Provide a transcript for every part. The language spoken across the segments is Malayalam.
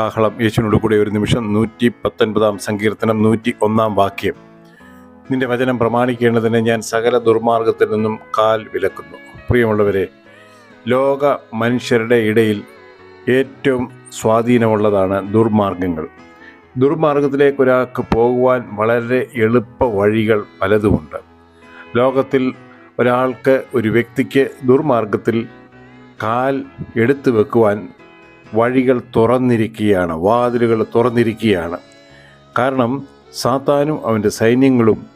കാഹളം യേശുവിനോട് കൂടെ ഒരു നിമിഷം നൂറ്റി പത്തൊൻപതാം സങ്കീർത്തനം നൂറ്റി ഒന്നാം വാക്യം. നിന്റെ വചനം പ്രമാണിക്കേണ്ടതിന് ഞാൻ സകല ദുർമാർഗത്തിൽ നിന്നും കാൽ വിലക്കുന്നു. പ്രിയമുള്ളവരെ ലോക മനുഷ്യരുടെ ഇടയിൽ ഏറ്റവും സ്വാധീനമുള്ളതാണ് ദുർമാർഗങ്ങൾ. ദുർമാർഗത്തിലേക്ക് ഒരാൾക്ക് പോകുവാൻ വളരെ എളുപ്പ വഴികൾ പലതുമുണ്ട്. ലോകത്തിൽ ഒരാൾക്ക് ഒരു വ്യക്തിക്ക് ദുർമാർഗത്തിൽ കാൽ എടുത്തു വെക്കുവാൻ വഴികൾ തുറന്നിരിക്കുകയാണ് വാതിലുകൾ തുറന്നിരിക്കുകയാണ്. കാരണം സാത്താനും അവന്റെ സൈന്യങ്ങളും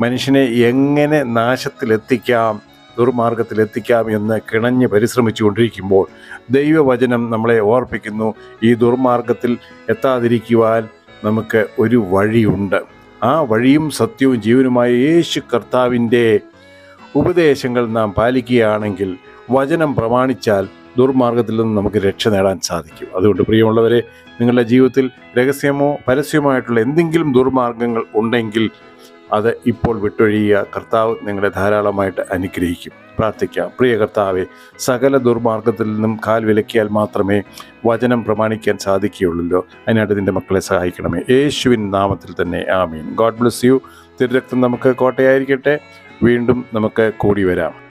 മനുഷ്യനെ എങ്ങനെ നാശത്തിലെത്തിക്കാം ദുർമാർഗത്തിലെത്തിക്കാം എന്ന് കിണഞ്ഞ് പരിശ്രമിച്ചു കൊണ്ടിരിക്കുമ്പോൾ ദൈവവചനം നമ്മളെ ഓർപ്പിക്കുന്നു. ഈ ദുർമാർഗത്തിൽ എത്താതിരിക്കുവാൻ നമുക്ക് ഒരു വഴിയുണ്ട്. ആ വഴിയും സത്യവും ജീവനുമായ യേശു കർത്താവിന്റെ ഉപദേശങ്ങൾ നാം പാലിക്കുകയാണെങ്കിൽ വചനം പ്രമാണിച്ചാൽ ദുർമാർഗത്തിൽ നിന്ന് നമുക്ക് രക്ഷ നേടാൻ സാധിക്കും. അതുകൊണ്ട് പ്രിയമുള്ളവരെ നിങ്ങളുടെ ജീവിതത്തിൽ രഹസ്യമോ പരസ്യമായിട്ടുള്ള എന്തെങ്കിലും ദുർമാർഗങ്ങൾ ഉണ്ടെങ്കിൽ അത് ഇപ്പോൾ വിട്ടൊഴിയുക. കർത്താവ് നിങ്ങളെ ധാരാളമായിട്ട് അനുഗ്രഹിക്കും. പ്രാർത്ഥിക്കാം. പ്രിയ കർത്താവെ സകല ദുർമാർഗത്തിൽ നിന്നും കാൽ വിലക്കിയാൽ മാത്രമേ വചനം പ്രമാണിക്കാൻ സാധിക്കുകയുള്ളൂ. അതിനായിട്ട് നിന്റെ മക്കളെ സഹായിക്കണമേ. യേശുവിൻ നാമത്തിൽ തന്നെ ആമീൻ. God bless you. തിരുരക്തം നമുക്ക് കോട്ടയായിരിക്കട്ടെ. വീണ്ടും നമുക്ക് കൂടി വരാം.